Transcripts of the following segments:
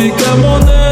তুই কেমনে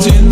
dzień